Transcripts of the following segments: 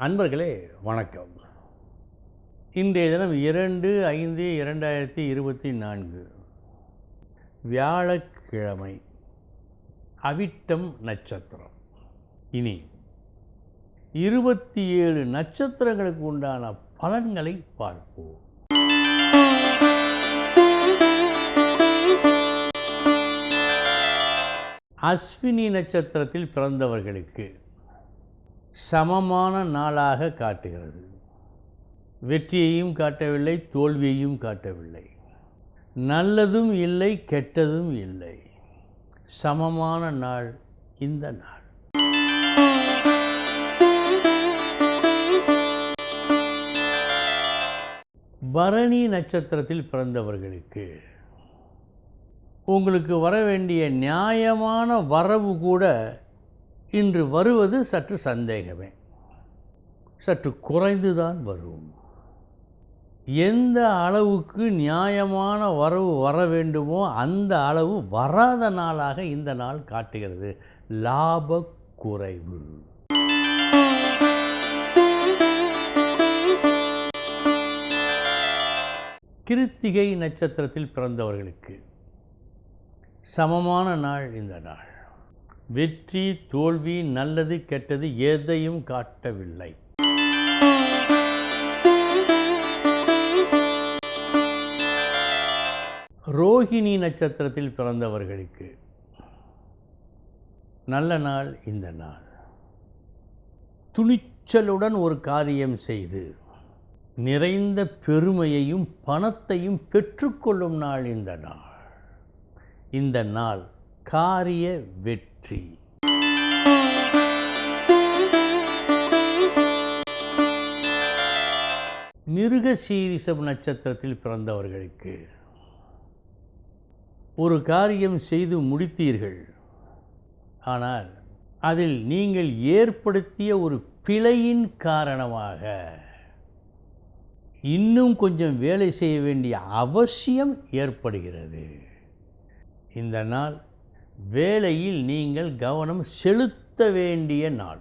அன்பர்களே வணக்கம். இன்றைய தினம் இரண்டு ஐந்து இரண்டாயிரத்தி இருபத்தி நான்கு. வியாழக்கிழமை. அவிட்டம் நட்சத்திரம். இனி இருபத்தி ஏழு நட்சத்திரங்களுக்கு உண்டான பலன்களை பார்ப்போம். அஸ்வினி நட்சத்திரத்தில் பிறந்தவர்களுக்கு சமமான நாளாக காட்டுகிறது. வெற்றியையும் காட்டவில்லை தோல்வியையும் காட்டவில்லை. நல்லதும் இல்லை கெட்டதும் இல்லை. சமமான நாள் இந்த நாள். பரணி நட்சத்திரத்தில் பிறந்தவர்களுக்கு உங்களுக்கு வர வேண்டிய நியாயமான வரவு கூட இன்று வருவது சற்று சந்தேகமே. சற்று குறைந்துதான் வரும். எந்த அளவுக்கு நியாயமான வரவு வர வேண்டுமோ அந்த அளவு வராத நாளாக இந்த நாள் காட்டுகிறது. லாப குறைவு. கிருத்திகை நட்சத்திரத்தில் பிறந்தவர்களுக்கு சமமான நாள் இந்த நாள். வெற்றி தோல்வி நல்லது கெட்டது எதையும் காட்டவில்லை. ரோஹிணி நட்சத்திரத்தில் பிறந்தவர்களுக்கு நல்ல நாள் இந்த நாள். துணிச்சலுடன் ஒரு காரியம் செய்து நிறைந்த பெருமையையும் பணத்தையும் பெற்றுக்கொள்ளும் நாள் இந்த நாள். இந்த நாள் காரிய வெற்றி. மிருகசீரிசம் நட்சத்திரத்தில் பிறந்தவர்களுக்கு ஒரு காரியம் செய்து முடித்தீர்கள். ஆனால் அதில் நீங்கள் ஏற்படுத்திய ஒரு பிழையின் காரணமாக இன்னும் கொஞ்சம் வேலை செய்ய வேண்டிய அவசியம் ஏற்படுகிறது. இந்த நாள் வேலையில் நீங்கள் கவனம் செலுத்த வேண்டிய நாள்.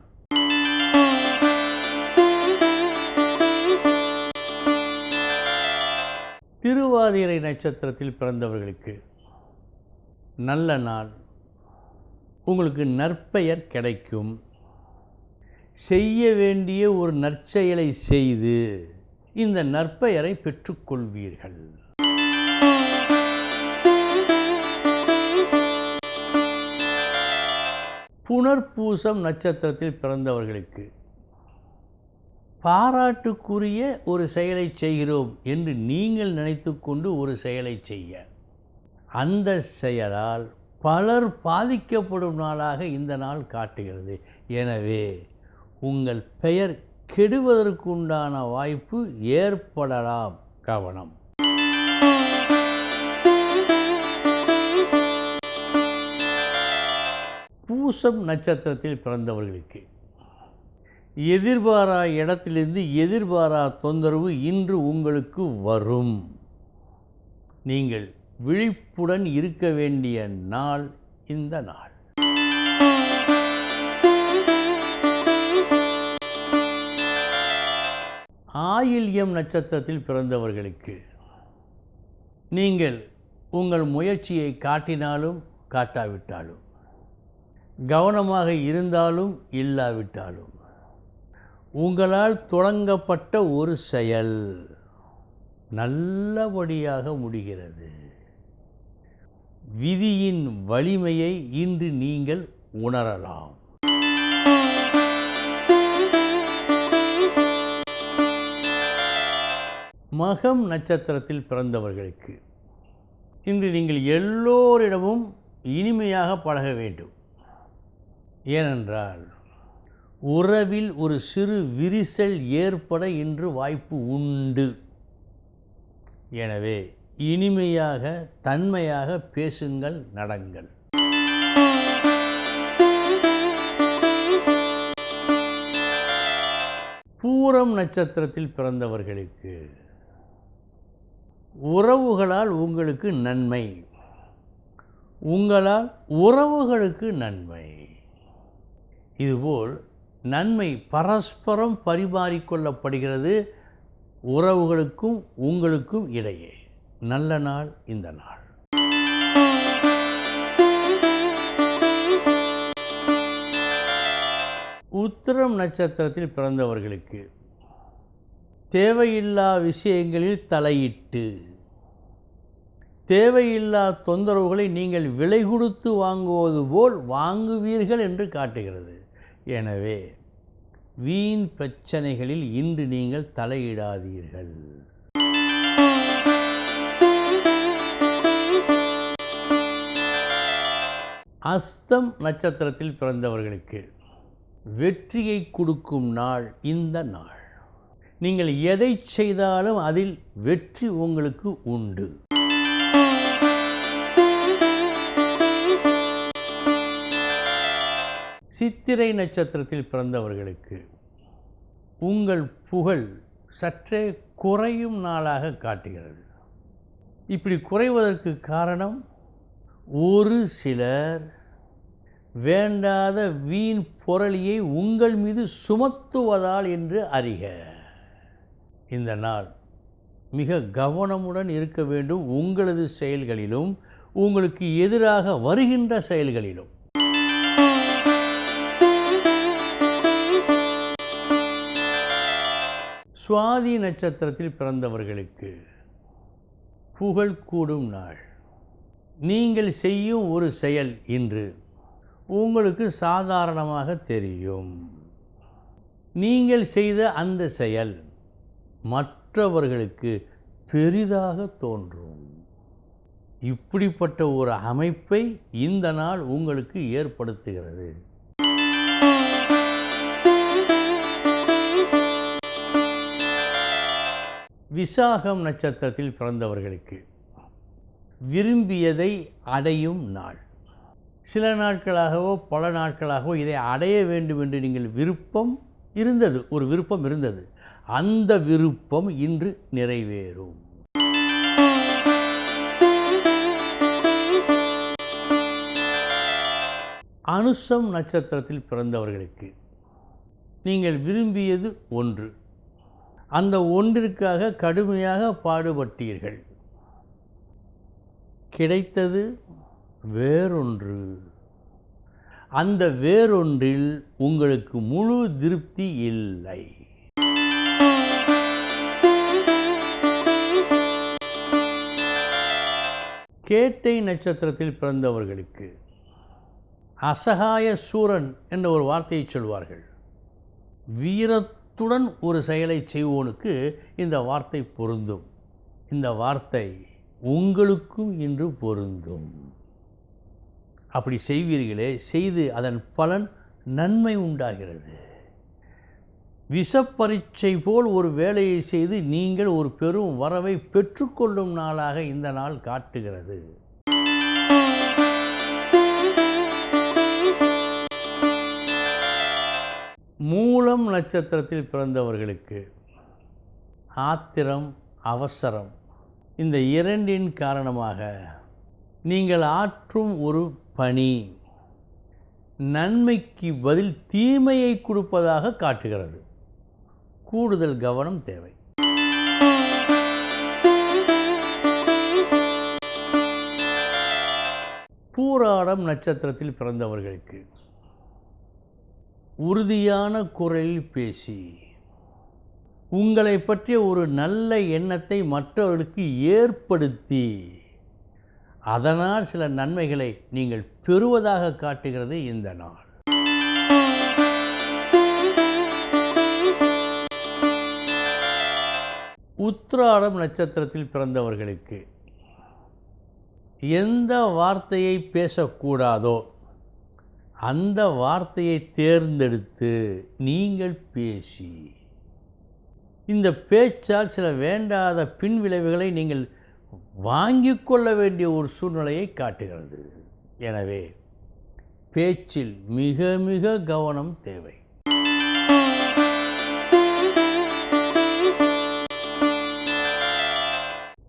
திருவாதிரை நட்சத்திரத்தில் பிறந்தவர்களுக்கு நல்ல நாள். உங்களுக்கு நற்பெயர் கிடைக்கும். செய்ய வேண்டிய ஒரு நற்செயலை செய்து இந்த நற்பெயரை பெற்றுக்கொள்வீர்கள். புனர்பூசம் நட்சத்திரத்தில் பிறந்தவர்களுக்கு பாராட்டுக்குரிய ஒரு செயலை செய்கிறோம் என்று நீங்கள் நினைத்துக்கொண்டு ஒரு செயலை செய்ய. அந்த செயலால் பலர் பாதிக்கப்படும் நாளாக இந்த நாள் காட்டுகிறது. எனவே உங்கள் பெயர் கெடுவதற்குண்டான வாய்ப்பு ஏற்படலாம். கவனம். பூசம் நட்சத்திரத்தில் பிறந்தவர்களுக்கு. எதிர்பாரா இடத்திலிருந்து எதிர்பாரா தொந்தரவு இன்று உங்களுக்கு வரும். நீங்கள் விழிப்புடன் இருக்க வேண்டிய நாள் இந்த நாள். ஆயில்யம் நட்சத்திரத்தில் பிறந்தவர்களுக்கு. நீங்கள் உங்கள் முயற்சியை காட்டினாலும் காட்டாவிட்டாலும் கவனமாக இருந்தாலும் இல்லாவிட்டாலும் உங்களால் தொடங்கப்பட்ட ஒரு செயல் நல்லபடியாக முடிகிறது. விதியின் வலிமையை இன்று நீங்கள் உணரலாம். மகம் நட்சத்திரத்தில் பிறந்தவர்களுக்கு இன்று நீங்கள் எல்லோரிடமும் இனிமையாக பழக வேண்டும். ஏனென்றால் உறவில் ஒரு சிறு விரிசல் ஏற்பட இன்று வாய்ப்பு உண்டு. எனவே இனிமையாக தன்மையாக பேசுங்கள் நடங்கள். பூரம் நட்சத்திரத்தில் பிறந்தவர்களுக்கு உறவுகளால் உங்களுக்கு நன்மை. உங்களால் உறவுகளுக்கு நன்மை. இதுபோல் நன்மை பரஸ்பரம் பரிமாறிக்கொள்ளப்படுகிறது உறவுகளுக்கும் உங்களுக்கும் இடையே. நல்ல நாள் இந்த நாள். உத்திரம் நட்சத்திரத்தில் பிறந்தவர்களுக்கு தேவையில்லா விஷயங்களில் தலையிட்டு தேவையில்லா தொந்தரவுகளை நீங்கள் விலை கொடுத்து வாங்குவது போல் வாங்குவீர்கள் என்று காட்டுகிறது. எனவே வீண் பிரச்சனைகளில் இன்று நீங்கள் தலையிடாதீர்கள். அஸ்தம் நட்சத்திரத்தில் பிறந்தவர்களுக்கு வெற்றியை கொடுக்கும் நாள் இந்த நாள். நீங்கள் எதை செய்தாலும் அதில் வெற்றி உங்களுக்கு உண்டு. சித்திரை நட்சத்திரத்தில் பிறந்தவர்களுக்கு உங்கள் புகழ் சற்றே குறையும் நாளாக காட்டுகிறது. இப்படி குறைவதற்கு காரணம் ஒரு சிலர் வேண்டாத வீண் பொருளியை உங்கள் மீது சுமத்துவதால் என்று அறிக. இந்த நாள் மிக கவனமுடன் இருக்க வேண்டும் உங்களது செயல்களிலும் உங்களுக்கு எதிராக வருகின்ற செயல்களிலும். சுவாதி நட்சத்திரத்தில் பிறந்தவர்களுக்கு புகழ் கூடும் நாள். நீங்கள் செய்யும் ஒரு செயல் இன்று உங்களுக்கு சாதாரணமாக தெரியும். நீங்கள் செய்த அந்த செயல் மற்றவர்களுக்கு பெரிதாக தோன்றும். இப்படிப்பட்ட ஒரு அமைப்பை இந்த நாள் உங்களுக்கு ஏற்படுத்துகிறது. விசாகம் நட்சத்திரத்தில் பிறந்தவர்களுக்கு விரும்பியதை அடையும் நாள். சில நாட்களாகவோ பல நாட்களாகவோ இதை அடைய வேண்டும் என்று நீங்கள் விருப்பம் இருந்தது ஒரு விருப்பம் இருந்தது. அந்த விருப்பம் இன்று நிறைவேறும். அனுசம் நட்சத்திரத்தில் பிறந்தவர்களுக்கு நீங்கள் விரும்பியது ஒன்று. அந்த ஒன்றிற்காக கடுமையாக பாடுபட்டீர்கள். கிடைத்தது வேறொன்று. அந்த வேறொன்றில் உங்களுக்கு முழு திருப்தி இல்லை. கேட்டை நட்சத்திரத்தில் பிறந்தவர்களுக்கு அசகாய சூரன் என்ற ஒரு வார்த்தையை சொல்வார்கள். அத்துடன் ஒரு செயலை செய்வோனுக்கு இந்த வார்த்தை பொருந்தும். இந்த வார்த்தை உங்களுக்கும் இன்று பொருந்தும். அப்படி செய்வீர்களே செய்து அதன் பலன் நன்மை உண்டாகிறது. விஷப்பரீட்சை போல் ஒரு வேலையை செய்து நீங்கள் ஒரு பெரும் வரவை பெற்றுக்கொள்ளும் நாளாக இந்த நாள் காட்டுகிறது. மூலம் நட்சத்திரத்தில் பிறந்தவர்களுக்கு ஆத்திரம் அவசரம். இந்த இரண்டின் காரணமாக நீங்கள் ஆற்றும் ஒரு பணி நன்மைக்கு பதில் தீமையை கொடுப்பதாக காட்டுகிறது. கூடுதல் கவனம் தேவை. பூராடம் நட்சத்திரத்தில் பிறந்தவர்களுக்கு உறுதியான குரலில் பேசி உங்களை பற்றிய ஒரு நல்ல எண்ணத்தை மற்றவர்களுக்கு ஏற்படுத்தி அதனால் சில நன்மைகளை நீங்கள் பெறுவதாக காட்டுகிறது இந்த நாள். உத்ராடம் நட்சத்திரத்தில் பிறந்தவர்களுக்கு எந்த வார்த்தையை பேசக்கூடாதோ அந்த வார்த்தையை தேர்ந்தெடுத்து நீங்கள் பேசி. இந்த பேச்சால் சில வேண்டாத பின்விளைவுகளை நீங்கள் வாங்கிக் கொள்ள வேண்டிய ஒரு சூழ்நிலையை காட்டுகிறது. எனவே பேச்சில் மிக மிக கவனம் தேவை.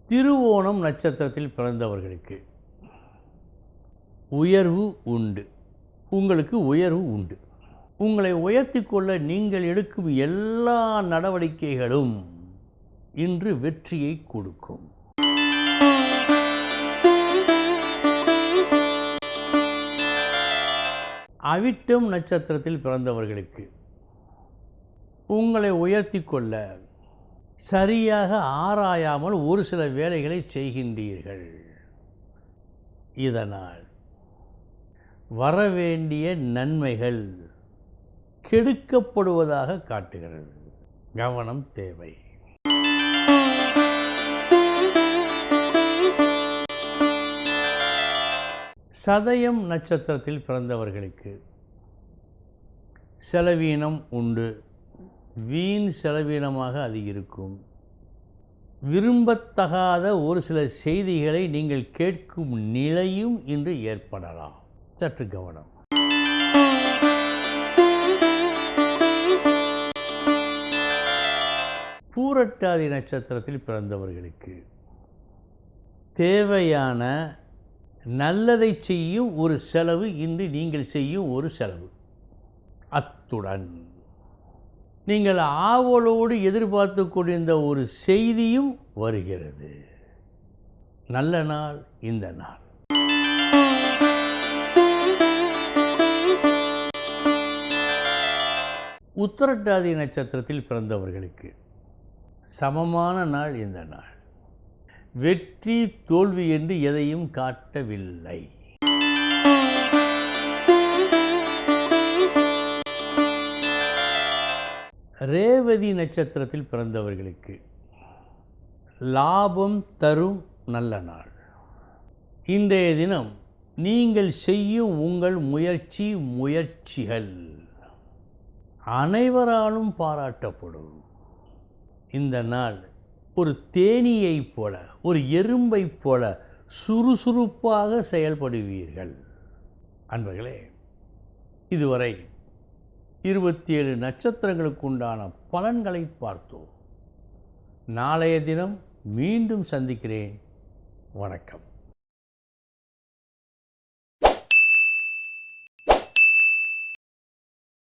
திருவோணம் நட்சத்திரத்தில் பிறந்தவர்களுக்கு உயர்வு உண்டு. உங்களுக்கு உயர்வு உண்டு. உங்களை உயர்த்தி கொள்ள நீங்கள் எடுக்கும் எல்லா நடவடிக்கைகளும் இன்று வெற்றியை கொடுக்கும். அவிட்டம் நட்சத்திரத்தில் பிறந்தவர்களுக்கு உங்களை உயர்த்தி கொள்ள சரியாக ஆராயாமல் ஒரு சில வேலைகளை செய்கின்றீர்கள். இதனால் வரவேண்டிய நன்மைகள் கெடுக்கப்படுவதாக காட்டுகிறது. கவனம் தேவை. சதயம் நட்சத்திரத்தில் பிறந்தவர்களுக்கு செலவீனம் உண்டு. வீண் செலவீனமாக அது இருக்கும். விரும்பத்தகாத ஒரு சில செய்திகளை நீங்கள் கேட்கும் நிலையும் இன்று ஏற்படலாம். சற்று கவனம். பூரட்டாதி நட்சத்திரத்தில் பிறந்தவர்களுக்கு தேவையான நல்லதை செய்யும் ஒரு செலவு இன்று நீங்கள் செய்யும் ஒரு செலவு. அத்துடன் நீங்கள் ஆவலோடு எதிர்பார்த்து கொண்டிருந்த ஒரு செய்தியும் வருகிறது. நல்ல நாள் இந்த நாள். உத்தரட்டாதி நட்சத்திரத்தில் பிறந்தவர்களுக்கு சமமான நாள் இந்த நாள். வெற்றி தோல்வி என்று எதையும் காட்டவில்லை. ரேவதி நட்சத்திரத்தில் பிறந்தவர்களுக்கு லாபம் தரும் நல்ல நாள். இன்றைய தினம் நீங்கள் செய்யும் உங்கள் முயற்சி முயற்சிகள். அனைவராலும் பாராட்டப்படும். இந்த நாள் ஒரு தேனீயைப் போல ஒரு எறும்பைப் போல சுறுசுறுப்பாக செயல்படுவீர்கள். அன்பர்களே இதுவரை இருபத்தி ஏழு நட்சத்திரங்களுக்கு உண்டான பலன்களை பார்த்தோம். நாளைய தினம் மீண்டும் சந்திக்கிறேன். வணக்கம்.